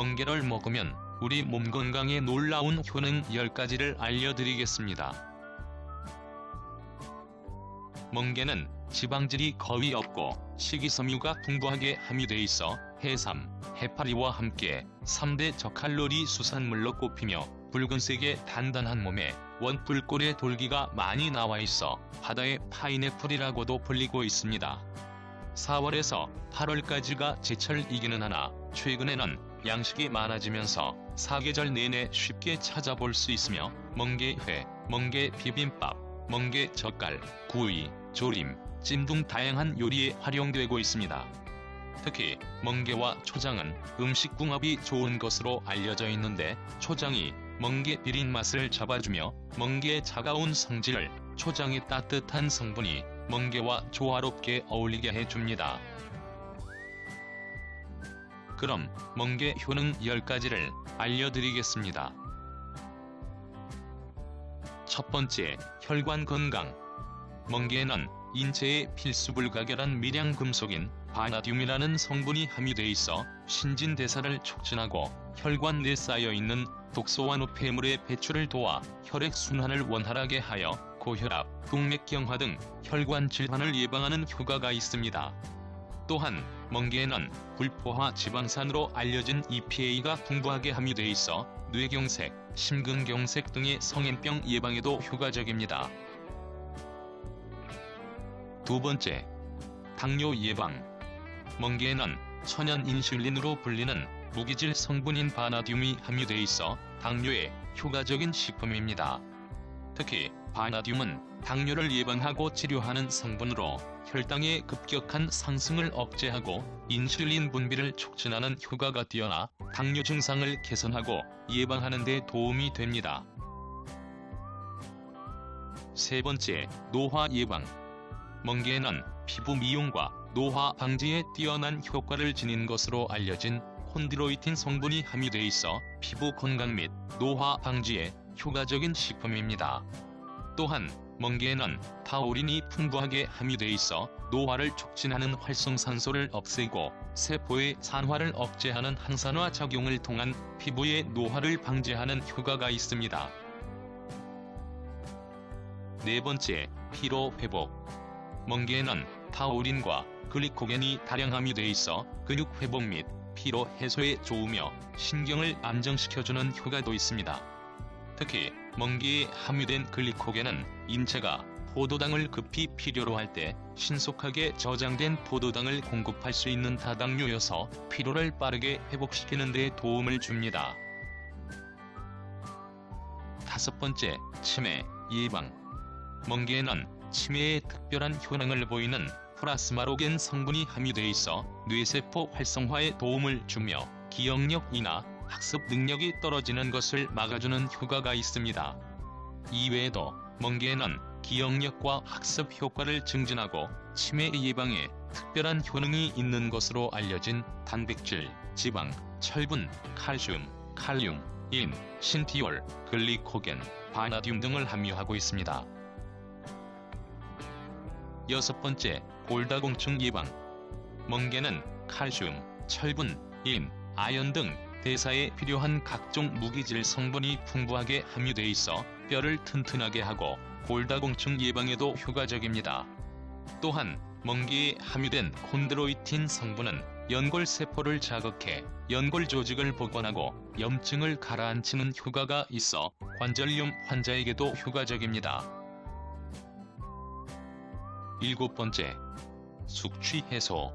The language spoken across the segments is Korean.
멍게를 먹으면 우리 몸 건강에 놀라운 효능 10가지를 알려드리겠습니다. 멍게는 지방질이 거의 없고 식이섬유가 풍부하게 함유돼 있어 해삼, 해파리와 함께 3대 저칼로리 수산물로 꼽히며 붉은색의 단단한 몸에 원뿔골의 돌기가 많이 나와 있어 바다의 파인애플이라고도 불리고 있습니다. 4월에서 8월까지가 제철이기는 하나 최근에는 양식이 많아지면서 사계절 내내 쉽게 찾아볼 수 있으며 멍게회, 멍게 비빔밥, 멍게 젓갈, 구이, 조림, 찜 등 다양한 요리에 활용되고 있습니다. 특히 멍게와 초장은 음식 궁합이 좋은 것으로 알려져 있는데 초장이 멍게 비린 맛을 잡아주며 멍게의 차가운 성질을 초장의 따뜻한 성분이 멍게와 조화롭게 어울리게 해줍니다. 그럼 멍게 효능 10가지를 알려드리겠습니다. 첫 번째, 혈관 건강. 멍게에는 인체에 필수 불가결한 미량 금속인 바나듐이라는 성분이 함유돼 있어 신진대사를 촉진하고 혈관 내 쌓여 있는 독소와 노폐물의 배출을 도와 혈액 순환을 원활하게 하여 고혈압, 동맥경화 등 혈관 질환을 예방하는 효과가 있습니다. 또한 멍게에는 불포화 지방산으로 알려진 EPA가 풍부하게 함유돼 있어 뇌경색, 심근경색 등의 성인병 예방에도 효과적입니다. 두 번째, 당뇨 예방. 멍게에는 천연 인슐린으로 불리는 무기질 성분인 바나듐이 함유돼 있어 당뇨에 효과적인 식품입니다. 특히 바나듐은 당뇨를 예방하고 치료하는 성분으로 혈당의 급격한 상승을 억제하고 인슐린 분비를 촉진하는 효과가 뛰어나 당뇨 증상을 개선하고 예방하는 데 도움이 됩니다. 세 번째, 노화 예방. 멍게에는 피부 미용과 노화 방지에 뛰어난 효과를 지닌 것으로 알려진 콘드로이틴 성분이 함유돼 있어 피부 건강 및 노화 방지에 효과적인 식품입니다. 또한 멍게에는 타우린이 풍부하게 함유돼 있어 노화를 촉진하는 활성산소를 없애고 세포의 산화를 억제하는 항산화 작용을 통한 피부의 노화를 방지하는 효과가 있습니다. 네 번째, 피로 회복. 멍게에는 타우린과 글리코겐이 다량 함유돼 있어 근육 회복 및 피로 해소에 좋으며 신경을 안정시켜주는 효과도 있습니다. 특히 멍게에 함유된 글리코겐은 인체가 포도당을 급히 필요로 할 때 신속하게 저장된 포도당을 공급할 수 있는 다당류여서 피로를 빠르게 회복시키는 데 도움을 줍니다. 다섯 번째, 치매 예방. 멍게에는 치매에 특별한 효능을 보이는 플라스마로겐 성분이 함유돼 있어 뇌세포 활성화에 도움을 주며 기억력이나 학습 능력이 떨어지는 것을 막아주는 효과가 있습니다. 이외에도 멍게에는 기억력과 학습 효과를 증진하고 치매 예방에 특별한 효능이 있는 것으로 알려진 단백질, 지방, 철분, 칼슘, 칼륨, 인, 신티올, 글리코겐, 바나듐 등을 함유하고 있습니다. 여섯 번째, 골다공증 예방. 멍게는 칼슘, 철분, 인, 아연 등 대사에 필요한 각종 무기질 성분이 풍부하게 함유돼 있어 뼈를 튼튼하게 하고 골다공증 예방에도 효과적입니다. 또한 멍게에 함유된 콘드로이틴 성분은 연골 세포를 자극해 연골 조직을 복원하고 염증을 가라앉히는 효과가 있어 관절염 환자에게도 효과적입니다. 일곱 번째, 숙취 해소.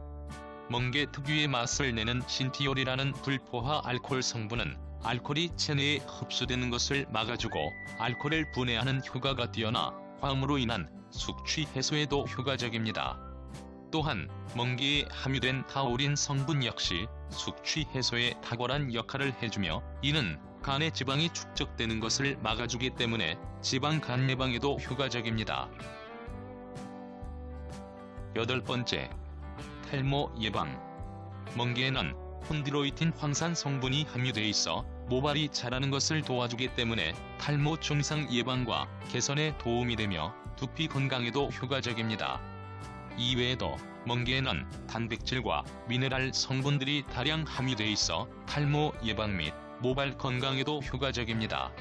멍게 특유의 맛을 내는 신티올이라는 불포화 알코올 성분은 알코올이 체내에 흡수되는 것을 막아주고 알코올을 분해하는 효과가 뛰어나 광으로 인한 숙취 해소에도 효과적입니다. 또한 멍게에 함유된 타우린 성분 역시 숙취 해소에 탁월한 역할을 해주며 이는 간의 지방이 축적되는 것을 막아주기 때문에 지방 간 예방에도 효과적입니다. 여덟 번째, 탈모 예방. 멍게에는 콘드로이틴 황산 성분이 함유돼 있어 모발이 자라는 것을 도와주기 때문에 탈모 증상 예방과 개선에 도움이 되며 두피 건강에도 효과적입니다. 이외에도 멍게에는 단백질과 미네랄 성분들이 다량 함유돼 있어 탈모 예방 및 모발 건강에도 효과적입니다.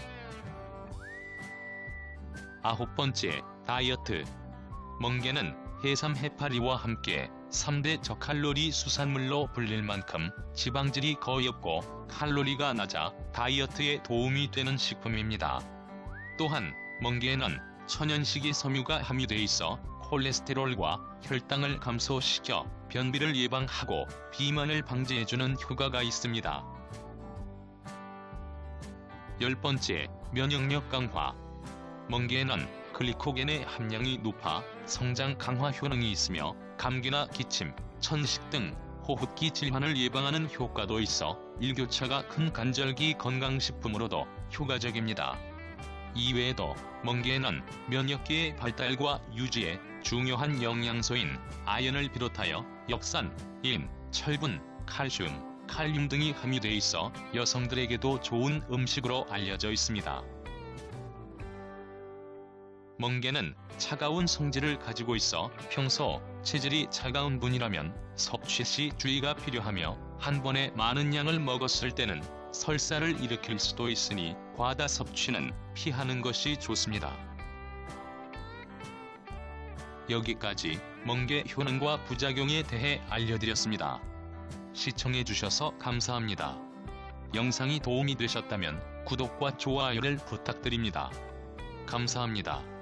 아홉 번째, 다이어트. 멍게는 해삼 해파리와 함께 3대 저칼로리 수산물로 불릴 만큼 지방질이 거의 없고 칼로리가 낮아 다이어트에 도움이 되는 식품입니다. 또한 멍게에는 천연식이 섬유가 함유돼 있어 콜레스테롤과 혈당을 감소시켜 변비를 예방하고 비만을 방지해주는 효과가 있습니다. 열 번째, 면역력 강화. 멍게에는 글리코겐의 함량이 높아 성장 강화 효능이 있으며 감기나 기침, 천식 등 호흡기 질환을 예방하는 효과도 있어 일교차가 큰 간절기 건강식품으로도 효과적입니다. 이외에도 멍게에는 면역계의 발달과 유지에 중요한 영양소인 아연을 비롯하여 역산, 인, 철분, 칼슘, 칼륨 등이 함유돼 있어 여성들에게도 좋은 음식으로 알려져 있습니다. 멍게는 차가운 성질을 가지고 있어 평소 체질이 차가운 분이라면 섭취 시 주의가 필요하며 한 번에 많은 양을 먹었을 때는 설사를 일으킬 수도 있으니 과다 섭취는 피하는 것이 좋습니다. 여기까지 멍게 효능과 부작용에 대해 알려드렸습니다. 시청해주셔서 감사합니다. 영상이 도움이 되셨다면 구독과 좋아요를 부탁드립니다. 감사합니다.